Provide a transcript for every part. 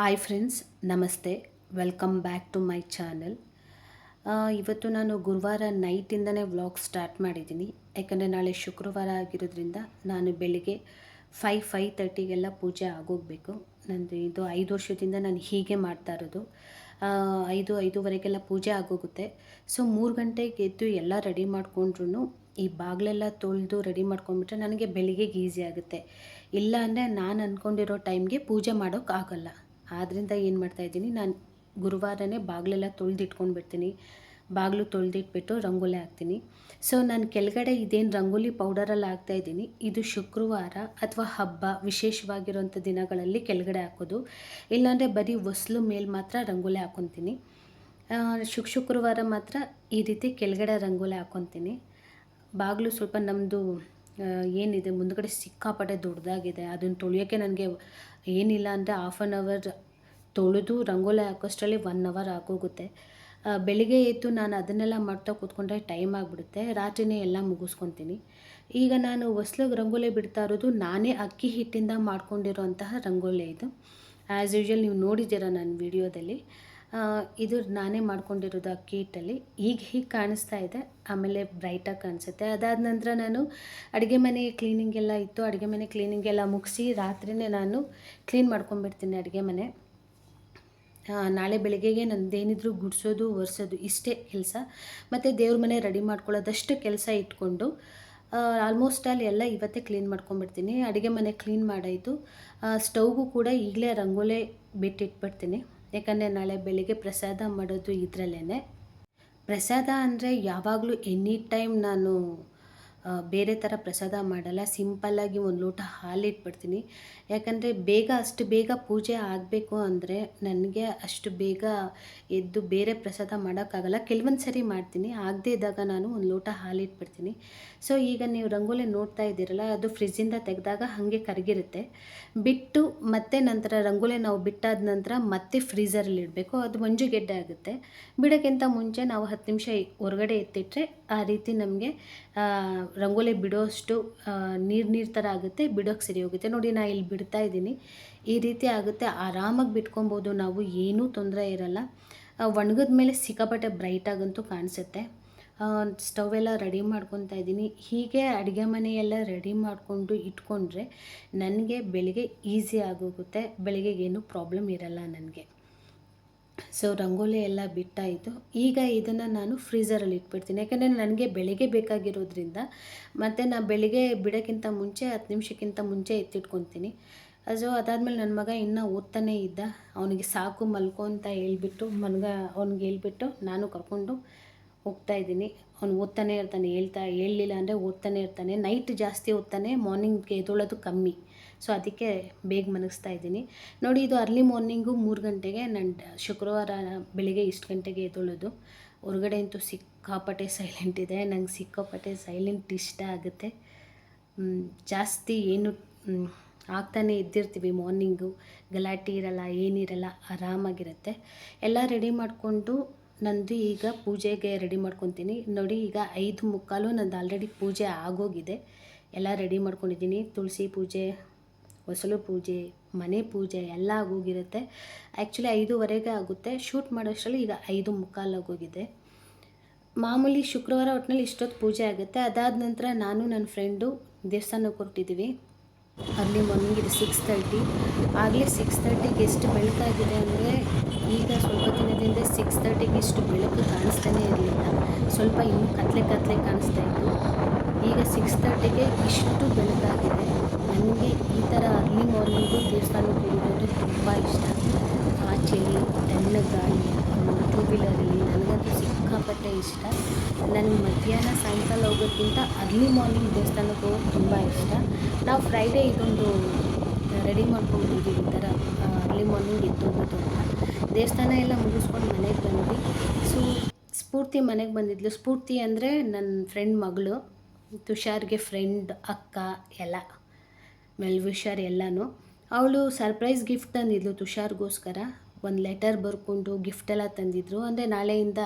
Hi friends ನಮಸ್ತೆ. Welcome back to my channel ಇವತ್ತು ನಾನು ಗುರುವಾರ ನೈಟಿಂದನೇ ವ್ಲಾಗ್ ಸ್ಟಾರ್ಟ್ ಮಾಡಿದ್ದೀನಿ. ಯಾಕಂದರೆ ನಾಳೆ ಶುಕ್ರವಾರ ಆಗಿರೋದ್ರಿಂದ ನಾನು ಬೆಳಿಗ್ಗೆ ಫೈವ್ ಫೈವ್ ತರ್ಟಿಗೆಲ್ಲ ಪೂಜೆ ಆಗೋಗಬೇಕು. ನಂದು ಇದು ಐದು ವರ್ಷದಿಂದ ನಾನು ಹೀಗೆ ಮಾಡ್ತಾ ಇರೋದು. ಐದು, ಐದೂವರೆಗೆಲ್ಲ ಪೂಜೆ ಆಗೋಗುತ್ತೆ. ಸೊ ಮೂರು ಗಂಟೆಗೆ ಎದ್ದು ಎಲ್ಲ ರೆಡಿ ಮಾಡಿಕೊಂಡ್ರು ಈ ಬಾಗಿಲೆಲ್ಲ ತೊಳೆದು ರೆಡಿ ಮಾಡ್ಕೊಂಡ್ಬಿಟ್ರೆ ನನಗೆ ಬೆಳಿಗ್ಗೆಗೆ ಈಸಿ ಆಗುತ್ತೆ. ಇಲ್ಲ ಅಂದರೆ ನಾನು ಅಂದ್ಕೊಂಡಿರೋ ಟೈಮ್ಗೆ ಪೂಜೆ ಮಾಡೋಕ್ಕೆ ಆಗಲ್ಲ. ಆದ್ದರಿಂದ ಏನು ಮಾಡ್ತಾಯಿದ್ದೀನಿ ನಾನು ಗುರುವಾರನೇ ಬಾಗಿಲೆಲ್ಲ ತೊಳೆದಿಟ್ಕೊಂಡು ಬಿಡ್ತೀನಿ. ಬಾಗಿಲು ತೊಳೆದಿಟ್ಬಿಟ್ಟು ರಂಗೋಲಿ ಹಾಕ್ತೀನಿ. ಸೊ ನಾನು ಕೆಳಗಡೆ ಇದೇನು ರಂಗೋಲಿ ಪೌಡರಲ್ಲಿ ಹಾಕ್ತಾಯಿದ್ದೀನಿ ಇದು ಶುಕ್ರವಾರ ಅಥವಾ ಹಬ್ಬ, ವಿಶೇಷವಾಗಿರುವಂಥ ದಿನಗಳಲ್ಲಿ ಕೆಳಗಡೆ ಹಾಕೋದು. ಇಲ್ಲಾಂದರೆ ಬರೀ ಹೊಸ್ಲು ಮೇಲೆ ಮಾತ್ರ ರಂಗೋಲಿ ಹಾಕೊತೀನಿ. ಶುಕ್, ಶುಕ್ರವಾರ ಮಾತ್ರ ಈ ರೀತಿ ಕೆಳಗಡೆ ರಂಗೋಲಿ ಹಾಕೊತೀನಿ. ಬಾಗಿಲು ಸ್ವಲ್ಪ ನಮ್ಮದು ಏನಿದೆ, ಮುಂದ್ಗಡೆ ಸಿಕ್ಕಾಪಟ್ಟೆ ದೊಡ್ಡದಾಗಿದೆ ಅದನ್ನು ತೊಳೆಯೋಕ್ಕೆ ನನಗೆ ಏನಿಲ್ಲ ಅಂದರೆ ಹಾಫ್ ಆನ್ ಅವರ್ ತೊಳೆದು ರಂಗೋಲಿ ಹಾಕೋಷ್ಟರಲ್ಲಿ ಒನ್ ಅವರ್ ಆಗೋಗುತ್ತೆ. ಬೆಳಿಗ್ಗೆ ಎದ್ದು ನಾನು ಅದನ್ನೆಲ್ಲ ಮಾಡ್ತಾ ಕೂತ್ಕೊಂಡ್ರೆ ಟೈಮ್ ಆಗಿಬಿಡುತ್ತೆ. ರಾತ್ರಿನೇ ಎಲ್ಲ ಮುಗಿಸ್ಕೊತೀನಿ. ಈಗ ನಾನು ಹೊಸ್ಲಿಗೆ ರಂಗೋಲಿ ಬಿಡ್ತಾ ಇರೋದು ನಾನೇ ಅಕ್ಕಿ ಹಿಟ್ಟಿಂದ ಮಾಡ್ಕೊಂಡಿರೋಂತಹ ರಂಗೋಲಿ ಇದು. ಆ್ಯಸ್ ಯೂಶ್ವಲ್ ನೀವು ನೋಡಿದ್ದೀರ ನನ್ನ ವಿಡಿಯೋದಲ್ಲಿ ಇದು ನಾನೇ ಮಾಡ್ಕೊಂಡಿರೋದು ಆ ಕೀಟಲ್ಲಿ. ಈಗ ಹೀಗೆ ಕಾಣಿಸ್ತಾ ಇದೆ, ಆಮೇಲೆ ಬ್ರೈಟಾಗಿ ಕಾಣಿಸುತ್ತೆ. ಅದಾದ ನಂತರ ನಾನು ಅಡುಗೆ ಮನೆ ಕ್ಲೀನಿಂಗ್ ಎಲ್ಲ ಇತ್ತು, ಅಡುಗೆ ಮನೆ ಕ್ಲೀನಿಂಗ್ ಎಲ್ಲ ಮುಗಿಸಿ ರಾತ್ರಿನೇ ನಾನು ಕ್ಲೀನ್ ಮಾಡ್ಕೊಂಡ್ಬಿಡ್ತೀನಿ ಅಡುಗೆ ಮನೆ. ನಾಳೆ ಬೆಳಗ್ಗೆಗೆ ನಂದೇನಿದ್ರು ಗುಡಿಸೋದು, ಒರೆಸೋದು, ಇಷ್ಟೇ ಕೆಲಸ. ಮತ್ತು ದೇವ್ರ ಮನೆ ರೆಡಿ ಮಾಡ್ಕೊಳ್ಳೋದಷ್ಟು ಕೆಲಸ ಇಟ್ಕೊಂಡು ಆಲ್ಮೋಸ್ಟ್ ಅಲ್ಲಿ ಎಲ್ಲ ಇವತ್ತೇ ಕ್ಲೀನ್ ಮಾಡ್ಕೊಂಡ್ಬಿಡ್ತೀನಿ. ಅಡುಗೆ ಮನೆ ಕ್ಲೀನ್ ಮಾಡಾಯಿತು. ಸ್ಟವ್ಗೂ ಕೂಡ ಈಗಲೇ ರಂಗೋಲೆ ಬಿಟ್ಟಿಟ್ಬಿಡ್ತೀನಿ. ಯಾಕಂದರೆ ನಾಳೆ ಬೆಳಿಗ್ಗೆ ಪ್ರಸಾದ ಮಾಡೋದು ಇದರಲ್ಲೇ ಪ್ರಸಾದ ಅಂದರೆ ಯಾವಾಗಲೂ ಎನಿ ಟೈಮ್ ನಾನು ಬೇರೆ ಥರ ಪ್ರಸಾದ ಮಾಡಲ್ಲ. ಸಿಂಪಲ್ಲಾಗಿ ಒಂದು ಲೋಟ ಹಾಲಿಟ್ಬಿಡ್ತೀನಿ. ಯಾಕಂದರೆ ಬೇಗ ಅಷ್ಟು ಬೇಗ ಪೂಜೆ ಆಗಬೇಕು ಅಂದರೆ ನನಗೆ ಅಷ್ಟು ಬೇಗ ಎದ್ದು ಬೇರೆ ಪ್ರಸಾದ ಮಾಡೋಕ್ಕಾಗಲ್ಲ. ಕೆಲವೊಂದು ಸರಿ ಮಾಡ್ತೀನಿ. ಆಗದೇ ಇದ್ದಾಗ ನಾನು ಒಂದು ಲೋಟ ಹಾಲಿಟ್ಬಿಡ್ತೀನಿ. ಸೊ ಈಗ ನೀವು ರಂಗೋಲಿ ನೋಡ್ತಾ ಇದ್ದೀರಲ್ಲ, ಅದು ಫ್ರಿಜ್ಜಿಂದ ತೆಗೆದಾಗ ಹಾಗೆ ಕರಗಿರುತ್ತೆ. ಬಿಟ್ಟು ಮತ್ತೆ ನಂತರ ರಂಗೋಲಿ ನಾವು ಬಿಟ್ಟಾದ ನಂತರ ಮತ್ತೆ ಫ್ರೀಸರಲ್ಲಿ ಇಡಬೇಕು. ಅದು ಮಂಜುಗೆಡ್ಡೆ ಆಗುತ್ತೆ. ಬಿಡೋಕ್ಕಿಂತ ಮುಂಚೆ ನಾವು ಹತ್ತು ನಿಮಿಷ ಹೊರಗಡೆ ಎತ್ತಿಟ್ರೆ ಆ ರೀತಿ ನಮಗೆ ರಂಗೋಲಿ ಬಿಡೋಷ್ಟು ನೀರು ನೀರು ಥರ ಆಗುತ್ತೆ ಬಿಡೋಕ್ಕೆ ಸರಿ ಹೋಗುತ್ತೆ. ನೋಡಿ ನಾನು ಇಲ್ಲಿ ಬಿಡ್ತಾ ಇದ್ದೀನಿ. ಈ ರೀತಿ ಆಗುತ್ತೆ. ಆರಾಮಾಗಿ ಬಿಟ್ಕೊಬೋದು. ನಾವು ಏನೂ ತೊಂದರೆ ಇರಲ್ಲ. ಒಣಗಿದ ಮೇಲೆ ಸಿಕ್ಕಾಪಟ್ಟೆ ಬ್ರೈಟಾಗಂತೂ ಕಾಣಿಸುತ್ತೆ. ಸ್ಟವ್ ಎಲ್ಲ ರೆಡಿ ಮಾಡ್ಕೊತಾ ಇದ್ದೀನಿ. ಹೀಗೆ ಅಡುಗೆ ಮನೆಯೆಲ್ಲ ರೆಡಿ ಮಾಡಿಕೊಂಡು ಇಟ್ಕೊಂಡ್ರೆ ನನಗೆ ಬೆಳಿಗ್ಗೆ ಈಸಿ ಆಗೋಗುತ್ತೆ. ಬೆಳಿಗ್ಗೆ ಏನೂ ಪ್ರಾಬ್ಲಮ್ ಇರಲ್ಲ ನನಗೆ. ಸೊ ರಂಗೋಲಿ ಎಲ್ಲ ಬಿಟ್ಟಾಯಿತು. ಈಗ ಇದನ್ನು ನಾನು ಫ್ರೀಝರಲ್ಲಿ ಇಟ್ಬಿಡ್ತೀನಿ. ಯಾಕಂದರೆ ನನಗೆ ಬೆಳಿಗ್ಗೆ ಬೇಕಾಗಿರೋದ್ರಿಂದ ಮತ್ತು ನಾನು ಬೆಳಿಗ್ಗೆ ಬಿಡೋಕ್ಕಿಂತ ಮುಂಚೆ, ಹತ್ತು ನಿಮಿಷಕ್ಕಿಂತ ಮುಂಚೆ ಎತ್ತಿಟ್ಕೊತೀನಿ. ಸೊ ಅದಾದಮೇಲೆ ನನ್ನ ಮಗ ಇನ್ನೂ ಓದ್ತಾನೆ ಇದ್ದ. ಅವನಿಗೆ ಸಾಕು ಮಲ್ಕೊ ಅಂತ ಹೇಳ್ಬಿಟ್ಟು, ಮನ್ಗ ಅವ್ನಿಗೆ ಹೇಳ್ಬಿಟ್ಟು ನಾನು ಕರ್ಕೊಂಡು ಹೋಗ್ತಾ ಇದ್ದೀನಿ. ಅವ್ನು ಓದ್ತಾನೆ ಇರ್ತಾನೆ, ಹೇಳ್ತಾ, ಹೇಳಲಿಲ್ಲ ಅಂದರೆ ಓದ್ತಾನೆ ಇರ್ತಾನೆ. ನೈಟ್ ಜಾಸ್ತಿ ಓದ್ತಾನೆ ಮಾರ್ನಿಂಗ್ ಎದ್ದೊಳೋದು ಕಮ್ಮಿ. ಸೊ ಅದಕ್ಕೆ ಬೇಗ ಮನಗಿಸ್ತಾ ಇದ್ದೀನಿ. ನೋಡಿ, ಇದು ಅರ್ಲಿ ಮಾರ್ನಿಂಗು ಮೂರು ಗಂಟೆಗೆ ನಾನು ಶುಕ್ರವಾರ ಬೆಳಿಗ್ಗೆ ಇಷ್ಟು ಗಂಟೆಗೆ ಎದ್ದೊಳೋದು. ಹೊರಗಡೆ ಅಂತೂ ಸಿಕ್ಕಾಪಟ್ಟೆ ಸೈಲೆಂಟ್ ಇದೆ. ನಂಗೆ ಸಿಕ್ಕಾಪಟ್ಟೆ ಸೈಲೆಂಟ್ ಇಷ್ಟ ಆಗುತ್ತೆ. ಜಾಸ್ತಿ ಏನು ಆಗ್ತಾನೆ ಇದ್ದಿರ್ತೀವಿ ಮಾರ್ನಿಂಗು ಗಲಾಟೆ ಇರಲ್ಲ ಏನಿರಲ್ಲ ಆರಾಮಾಗಿರುತ್ತೆ. ಎಲ್ಲ ರೆಡಿ ಮಾಡಿಕೊಂಡು ನಂದು ಈಗ ಪೂಜೆಗೆ ರೆಡಿ ಮಾಡ್ಕೊತೀನಿ. ನೋಡಿ, ಈಗ ಐದು ಮುಕ್ಕಾಲು ನಂದು ಆಲ್ರೆಡಿ ಪೂಜೆ ಆಗೋಗಿದೆ. ಎಲ್ಲ ರೆಡಿ ಮಾಡ್ಕೊಂಡಿದ್ದೀನಿ. ತುಳಸಿ ಪೂಜೆ ಹೊಸಲು ಪೂಜೆ, ಮನೆ ಪೂಜೆ ಎಲ್ಲ ಆಗೋಗಿರುತ್ತೆ. ಆ್ಯಕ್ಚುಲಿ ಐದೂವರೆಗೆ ಆಗುತ್ತೆ. ಶೂಟ್ ಮಾಡೋಷ್ಟರಲ್ಲಿ ಈಗ ಐದು ಮುಕ್ಕಾಲು ಆಗೋಗಿದೆ ಮಾಮೂಲಿ ಶುಕ್ರವಾರ ಒಟ್ಟಿನಲ್ಲಿ ಇಷ್ಟೊತ್ತು ಪೂಜೆ ಆಗುತ್ತೆ. ಅದಾದ ನಂತರ ನಾನು ನನ್ನ ಫ್ರೆಂಡು ದೇವಸ್ಥಾನಕ್ಕೆ ಹೊರಟಿದ್ದೀವಿ ಅರ್ಲಿ ಮಾರ್ನಿಂಗ್ ಇದು ಸಿಕ್ಸ್ ತರ್ಟಿ ಆಗಲೇ ಸಿಕ್ಸ್ ತರ್ಟಿಗೆ ಎಷ್ಟು ಬೆಳಕಾಗಿದೆ ಅಂದರೆ ಈಗ ಸ್ವಲ್ಪ ದಿನದಿಂದ ಸಿಕ್ಸ್ ತರ್ಟಿಗೆ ಇಷ್ಟು ಬೆಳಕು ಕಾಣಿಸ್ತಾನೆ ಇರಲಿಲ್ಲ. ಸ್ವಲ್ಪ ಇನ್ನೂ ಕತ್ಲೆ ಕತ್ಲೆ ಕಾಣಿಸ್ತಾ ಇತ್ತು. ಈಗ ಸಿಕ್ಸ್ ತರ್ಟಿಗೆ ಇಷ್ಟು ಬೆಳಕಾಗಿದೆ. ನನಗೆ ಈ ಥರ ಅರ್ಲಿ ಮಾರ್ನಿಂಗು ದೇವಸ್ಥಾನಕ್ಕೆ ಹೋಗೋದು ತುಂಬ ಇಷ್ಟ. ಆ ಚಳಿ ತಣ್ಣ ಗಾಳಿ, ಟೂ ವೀಲರಲ್ಲಿ ನನಗಂತೂ ಸಿಕ್ಕಾಪಟ್ಟೆ ಇಷ್ಟ. ನನಗೆ ಮಧ್ಯಾಹ್ನ ಸಾಯಂಕಾಲ ಹೋಗೋದ್ಕಿಂತ ಅರ್ಲಿ ಮಾರ್ನಿಂಗ್ ದೇವಸ್ಥಾನಕ್ಕೆ ಹೋಗೋದು ತುಂಬ ಇಷ್ಟ. ನಾವು ಫ್ರೈಡೇ ಇದೊಂದು ರೆಡಿ ಮಾಡ್ಕೊಂಡಿದ್ದೀವಿ ಈ ಥರ ಅರ್ಲಿ ಮಾರ್ನಿಂಗ್ ಎದ್ದು ಹೋಗೋದು ಅಂತ. ದೇವಸ್ಥಾನ ಎಲ್ಲ ಮುಗಿಸ್ಕೊಂಡು ಮನೆಗೆ ಬಂದ್ವಿ. ಸೊ, ಸ್ಫೂರ್ತಿ ಮನೆಗೆ ಬಂದಿದ್ಲು. ಸ್ಫೂರ್ತಿ ಅಂದರೆ ನನ್ನ ಫ್ರೆಂಡ್ ಮಗಳು, ತುಷಾರ್ಗೆ ಫ್ರೆಂಡ್, ಅಕ್ಕ, ಎಲ್ಲ. ವೆಲ್ ವಿಷರ್ ಎಲ್ಲನೂ. ಅವಳು ಸರ್ಪ್ರೈಸ್ ಗಿಫ್ಟ್ ತಂದಿದ್ಲು ತುಷಾರ್ಗೋಸ್ಕರ. ಒಂದು ಲೆಟರ್ ಬರ್ಕೊಂಡು ಗಿಫ್ಟ್ ಎಲ್ಲ ತಂದಿದ್ರು. ಅಂದರೆ ನಾಳೆಯಿಂದ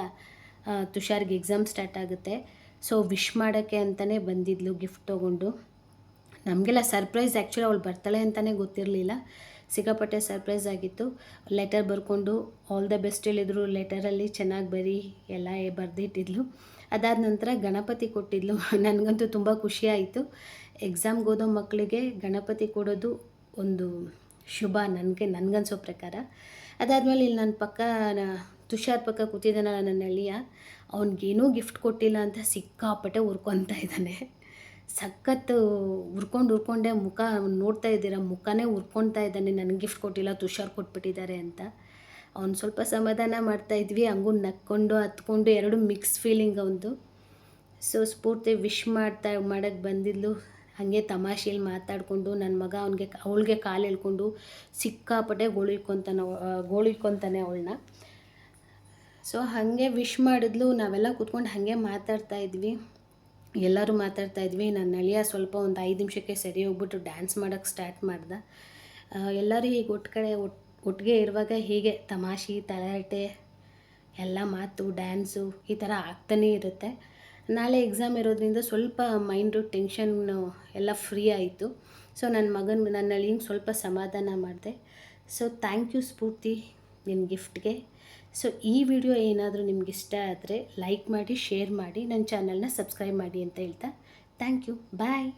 ತುಷಾರ್ಗೆ ಎಕ್ಸಾಮ್ ಸ್ಟಾರ್ಟ್ ಆಗುತ್ತೆ. ಸೊ, ವಿಶ್ ಮಾಡೋಕ್ಕೆ ಅಂತಲೇ ಬಂದಿದ್ಲು ಗಿಫ್ಟ್ ತೊಗೊಂಡು. ನಮಗೆಲ್ಲ ಸರ್ಪ್ರೈಸ್ ಆ್ಯಕ್ಚುಲಿ ಅವಳು ಬರ್ತಾಳೆ ಅಂತಲೇ ಗೊತ್ತಿರಲಿಲ್ಲ. ಸಿಕ್ಕಾಪಟ್ಟೆ ಸರ್ಪ್ರೈಸ್ ಆಗಿತ್ತು. ಲೆಟರ್ ಬರ್ಕೊಂಡು, ಆಲ್ ದ ಬೆಸ್ಟ್ ಹೇಳಿದ್ರು. ಲೆಟರಲ್ಲಿ ಚೆನ್ನಾಗಿ ಬರೀ ಎಲ್ಲ ಬರೆದಿಟ್ಟಿದ್ಲು. ಅದಾದ ನಂತರ ಗಣಪತಿ ಕೊಟ್ಟಿದ್ಲು. ನನಗಂತೂ ತುಂಬ ಖುಷಿ ಆಯಿತು. ಎಕ್ಸಾಮ್ಗೆ ಓದೋ ಮಕ್ಕಳಿಗೆ ಗಣಪತಿ ಕೊಡೋದು ಒಂದು ಶುಭ ನನಗೆ, ನನಗನ್ಸೋ ಪ್ರಕಾರ. ಅದಾದಮೇಲೆ ಇಲ್ಲಿ ನನ್ನ ಪಕ್ಕ ತುಷಾರ್ ಪಕ್ಕ ಕೂತಿದ್ದಾನ ನನ್ನ ಅಳಿಯ. ಅವನಿಗೇನೂ ಗಿಫ್ಟ್ ಕೊಟ್ಟಿಲ್ಲ ಅಂತ ಸಿಕ್ಕಾಪಟ್ಟೆ ಉರ್ಕೊತಾ ಇದ್ದಾನೆ. ಸಖತ್ತು ಉರ್ಕೊಂಡು ಉರ್ಕೊಂಡೆ ಮುಖ, ನೋಡ್ತಾ ಇದ್ದೀರ, ಮುಖನೇ ಉರ್ಕೊತಾ ಇದ್ದಾನೆ. ನನಗೆ ಗಿಫ್ಟ್ ಕೊಟ್ಟಿಲ್ಲ, ತುಷಾರ್ ಕೊಟ್ಬಿಟ್ಟಿದ್ದಾರೆ ಅಂತ. ಅವ್ನು ಸ್ವಲ್ಪ ಸಮಾಧಾನ ಮಾಡ್ತಾ ಇದ್ವಿ. ಹಂಗೂ ನಕ್ಕೊಂಡು, ಹತ್ಕೊಂಡು ಎರಡು ಮಿಕ್ಸ್ ಫೀಲಿಂಗ್ ಅವನದು. ಸೊ ಸ್ಫೂರ್ತಿ ವಿಶ್ ಮಾಡ್ತಾ ಮಾಡೋಕ್ಕೆ ಬಂದಿದ್ಲು. ಹಾಗೆ ತಮಾಷೆಯಲ್ಲಿ ಮಾತಾಡಿಕೊಂಡು ನನ್ನ ಮಗ ಅವನಿಗೆ, ಅವಳಿಗೆ ಕಾಲು ಎಳ್ಕೊಂಡು ಸಿಕ್ಕಾಪಟ್ಟೆ ಗೋಳಿಡ್ಕೊತಾನೆ ಗೋಳಿಕೊತಾನೆ ಅವಳನ್ನ ಸೊ ಹಾಗೆ ವಿಶ್ ಮಾಡಿದ್ಲು. ನಾವೆಲ್ಲ ಕೂತ್ಕೊಂಡು ಹಾಗೆ ಮಾತಾಡ್ತಾ ಇದ್ವಿ. ಎಲ್ಲರೂ ಮಾತಾಡ್ತಾ ಇದ್ವಿ. ನನ್ನ ಅಳಿಯ ಸ್ವಲ್ಪ ಒಂದು ಐದು ನಿಮಿಷಕ್ಕೆ ಸರಿ ಹೋಗ್ಬಿಟ್ಟು ಡ್ಯಾನ್ಸ್ ಮಾಡೋಕ್ಕೆ ಸ್ಟಾರ್ಟ್ ಮಾಡ್ದೆ. ಎಲ್ಲರೂ ಈಗ ಒಟ್ಟು ಕಡೆ ಒಟ್ ಒಟ್ಟಿಗೆ ಇರುವಾಗ ಹೀಗೆ ತಮಾಷೆ, ತಲಾಟೆ, ಎಲ್ಲ ಮಾತು, ಡ್ಯಾನ್ಸು ಈ ಥರ ಆಗ್ತಾನೇ ಇರುತ್ತೆ. ನಾಳೆ ಎಕ್ಸಾಮ್ ಇರೋದ್ರಿಂದ ಸ್ವಲ್ಪ ಮೈಂಡು ಟೆನ್ಷನ್ನು ಎಲ್ಲ ಫ್ರೀ ಆಯಿತು. ಸೊ ನನ್ನ ಮಗನ, ನನ್ನ ಹಿಂಗೆ ಸ್ವಲ್ಪ ಸಮಾಧಾನ ಮಾಡಿದೆ. ಸೊ ಥ್ಯಾಂಕ್ ಯು ಸ್ಫೂರ್ತಿ ನಿನ್ನ ಗಿಫ್ಟ್ಗೆ ಸೊ ಈ ವಿಡಿಯೋ ಏನಾದರೂ ನಿಮ್ಗೆ ಇಷ್ಟ ಆದರೆ ಲೈಕ್ ಮಾಡಿ ಶೇರ್ ಮಾಡಿ ನನ್ನ ಚಾನಲ್ನ ಸಬ್ಸ್ಕ್ರೈಬ್ ಮಾಡಿ ಅಂತ ಹೇಳ್ತಾ. Thank you bye